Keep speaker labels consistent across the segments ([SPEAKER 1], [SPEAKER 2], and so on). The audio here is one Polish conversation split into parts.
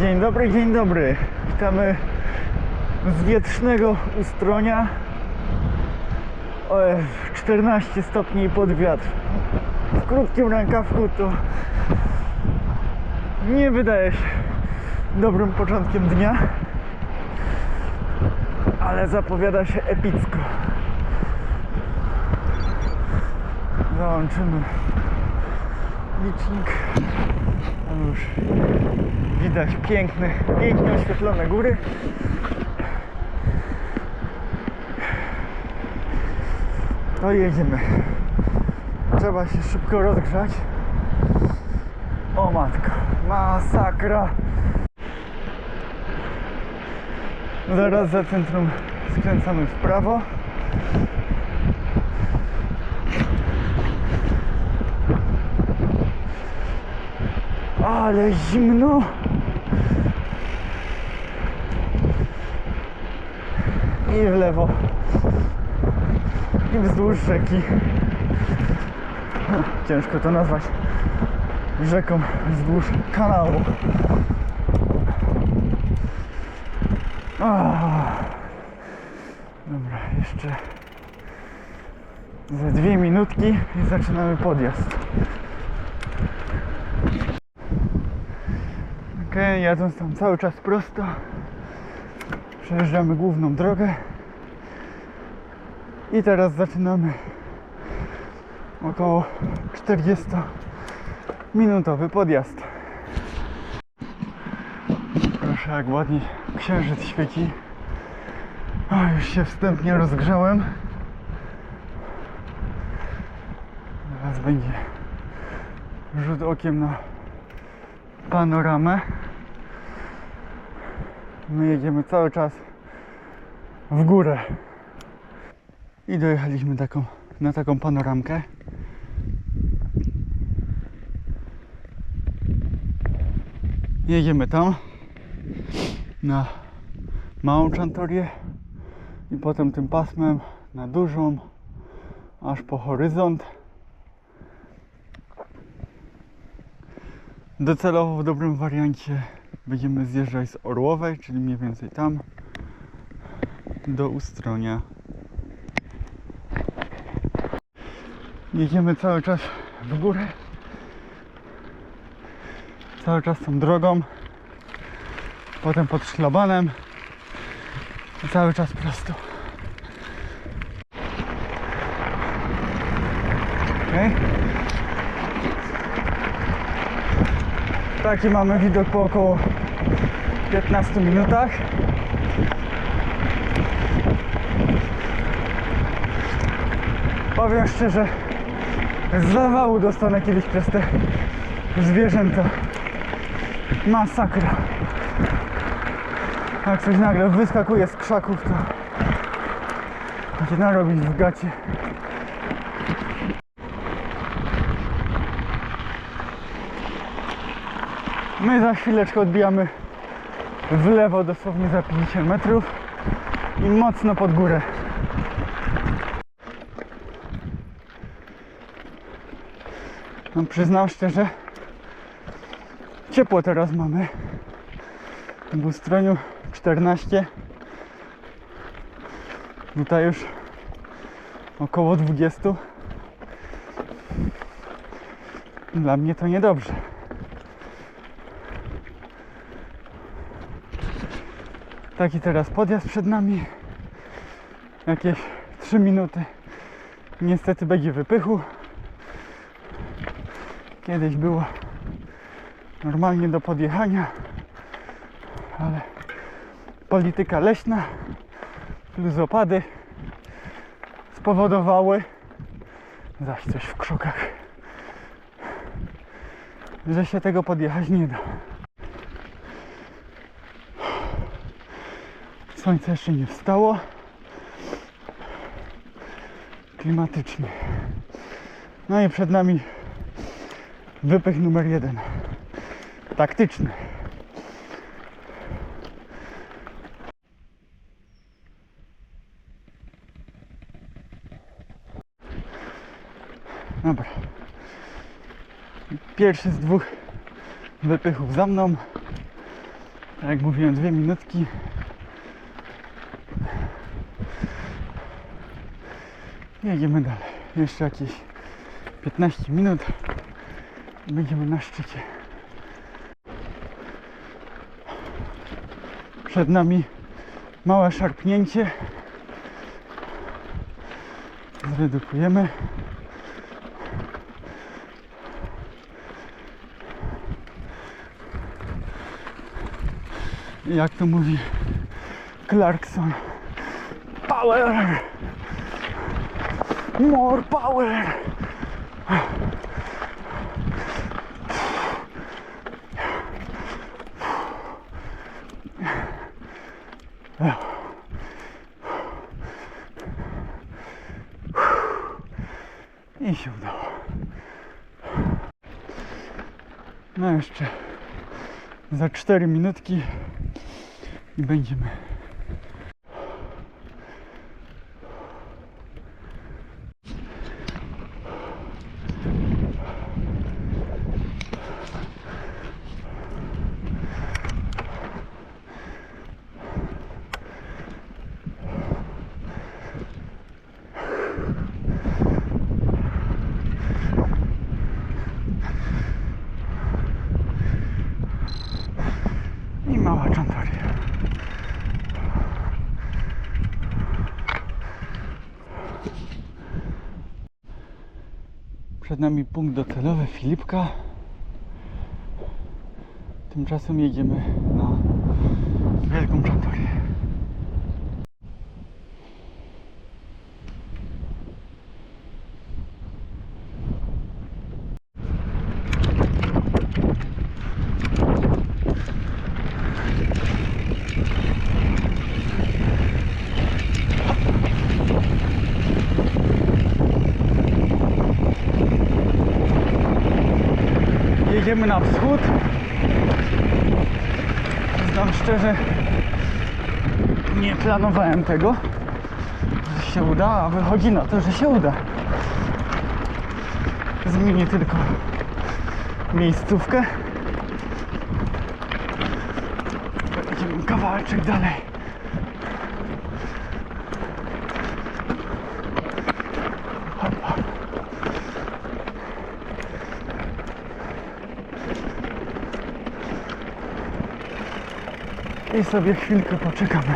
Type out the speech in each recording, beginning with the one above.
[SPEAKER 1] Dzień dobry, dzień dobry. Witamy z wietrznego ustronia. O, jest 14 stopni pod wiatr. W krótkim rękawku to nie wydaje się dobrym początkiem dnia, ale zapowiada się epicko. Załączymy licznik. Już widać piękne, pięknie oświetlone góry. To jedziemy. Trzeba się szybko rozgrzać. O matko, masakra. Zaraz za centrum skręcamy w prawo. Ale zimno. I w lewo. I wzdłuż rzeki. Ciężko to nazwać rzeką wzdłuż kanału. Dobra, jeszcze za dwie minutki i zaczynamy podjazd. Ok, jadąc tam cały czas prosto, przejeżdżamy główną drogę i teraz zaczynamy około 40 minutowy podjazd. Proszę, jak ładnie księżyc świeci. O, już się wstępnie rozgrzałem. Teraz będzie rzut okiem na panoramę. My jedziemy cały czas w górę. I dojechaliśmy taką, na taką panoramkę. Jedziemy tam na małą czantorię i potem tym pasmem na dużą aż po horyzont. Docelowo w dobrym wariancie będziemy zjeżdżać z Orłowej, czyli mniej więcej tam do Ustronia. Jedziemy cały czas w górę. Cały czas tą drogą. Potem pod szlabanem. I cały czas prosto. Okay. Taki mamy widok po około 15 minutach. Powiem szczerze, z zawału dostanę kiedyś przez te zwierzęta. Masakra. Jak coś nagle wyskakuje z krzaków, to będzie narobić w gacie. My za chwileczkę odbijamy w lewo dosłownie za 50 metrów i mocno pod górę. No, przyznam szczerze, ciepło teraz mamy. W ustroniu 14. Tutaj już około 20. Dla mnie to niedobrze. Taki teraz podjazd przed nami. Jakieś 3 minuty. Niestety będzie wypychu. Kiedyś było normalnie do podjechania, ale polityka leśna plus opady spowodowały zaś coś w krzokach, że się tego podjechać nie da. Słońce jeszcze nie wstało. Klimatycznie. No i przed nami wypych numer jeden. Taktyczny. Dobra. Pierwszy z dwóch wypychów za mną. Tak jak mówiłem, dwie minutki. Jedziemy dalej. Jeszcze jakieś 15 minut będziemy na szczycie. Przed nami małe szarpnięcie. Zredukujemy. Jak to mówi Clarkson. Power! More power! I się udało. No jeszcze za 4 minutki i będziemy. I mała czantaria. Przed nami punkt docelowy Filipka. Tymczasem jedziemy na Wielką Czantorię. Jedziemy na wschód. Znam szczerze, nie planowałem tego, że się uda, a wychodzi na to, że się uda. Zmienię tylko miejscówkę. Idziemy kawałeczek dalej. I sobie chwilkę poczekamy.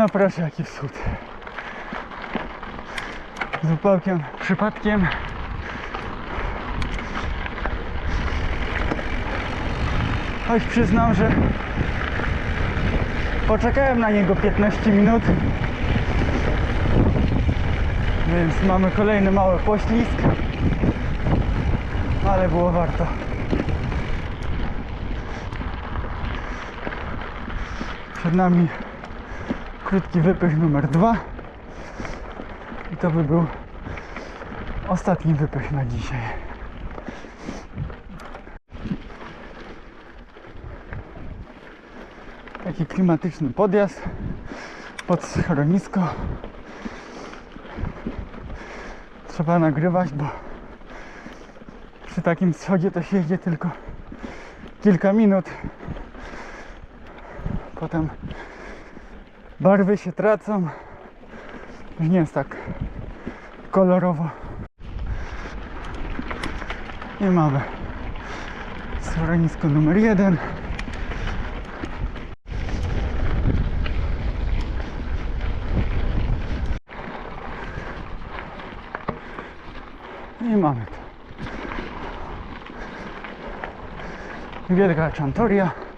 [SPEAKER 1] No proszę, jaki wschód. Zupełkiem przypadkiem. Choć przyznam, że poczekałem na niego 15 minut. Więc mamy kolejny mały poślizg. Ale było warto. Przed nami krótki wypych numer dwa. I to by był ostatni wypych na dzisiaj. Taki klimatyczny podjazd pod schronisko. Trzeba nagrywać, bo przy takim schodzie to się jedzie tylko kilka minut. Potem Barwy się tracą. Nie jest tak kolorowo. I mamy schronisko numer jeden. I mamy to. Wielka czantoria.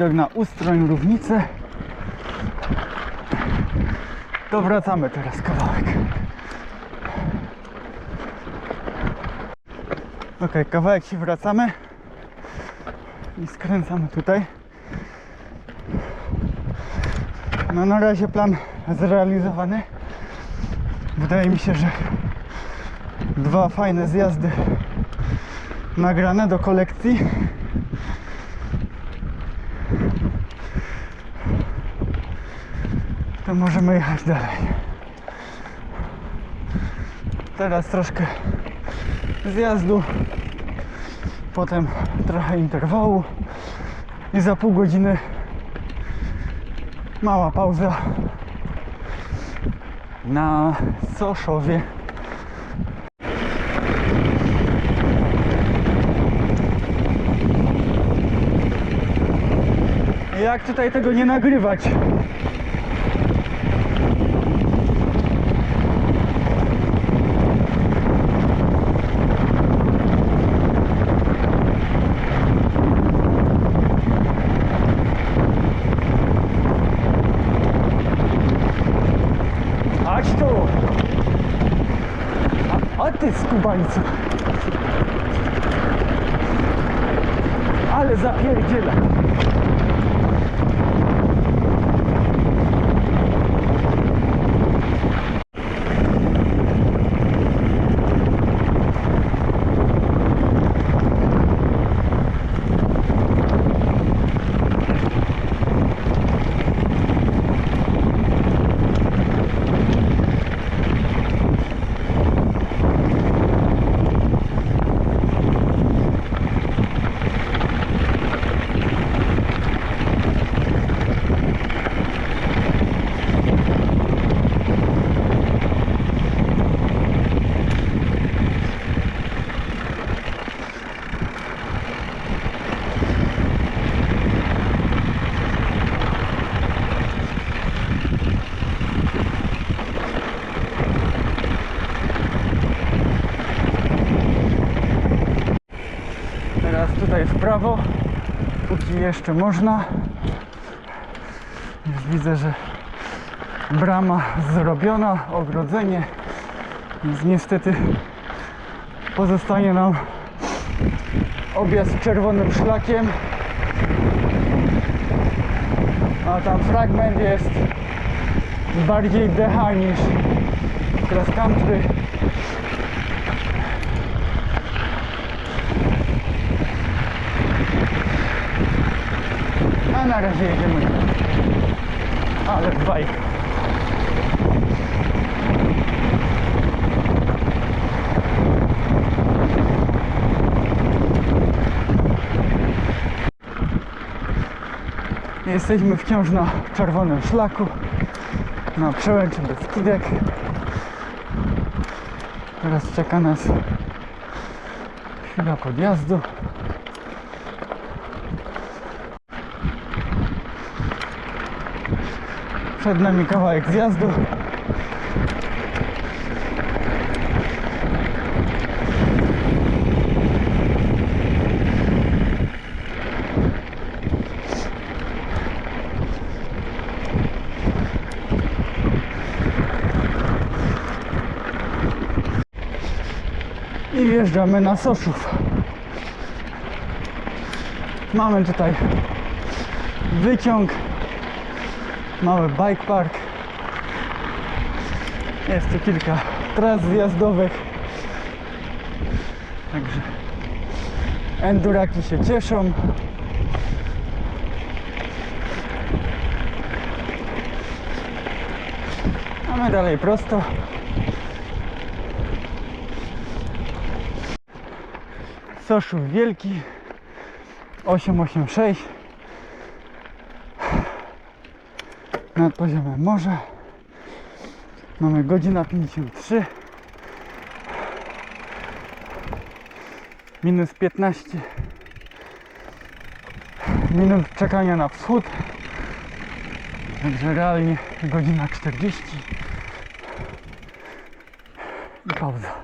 [SPEAKER 1] Widok na Ustroń, Równicę. To wracamy teraz kawałek. Ok, kawałek się wracamy i skręcamy tutaj. No na razie plan zrealizowany. Wydaje mi się, że dwa fajne zjazdy nagrane do kolekcji. To możemy jechać dalej. Teraz troszkę zjazdu, potem trochę interwału i za pół godziny mała pauza na Soszowie. Jak tutaj tego nie nagrywać? Chodź tu! A, a ty skubańcu! Ale zapierdziela! W prawo, póki jeszcze można. Już widzę, że brama zrobiona, ogrodzenie. Więc niestety pozostaje nam objazd czerwonym szlakiem. A tam fragment jest bardziej DH niż cross country. Razie jedziemy. Ale bajka. Jesteśmy wciąż na czerwonym szlaku na przełęczy Beskidek. Teraz czeka nas chwila podjazdu. Przed nami kawałek zjazdu. I wjeżdżamy na Soszów. Mamy tutaj wyciąg, mały bike park. Jest tu kilka tras zjazdowych. Także enduraki się cieszą. A my dalej prosto. Soszów Wielki 886 nad poziomem morza. Mamy godzina 53 minus 15 minut czekania na wschód. Także realnie godzina 40 i pauza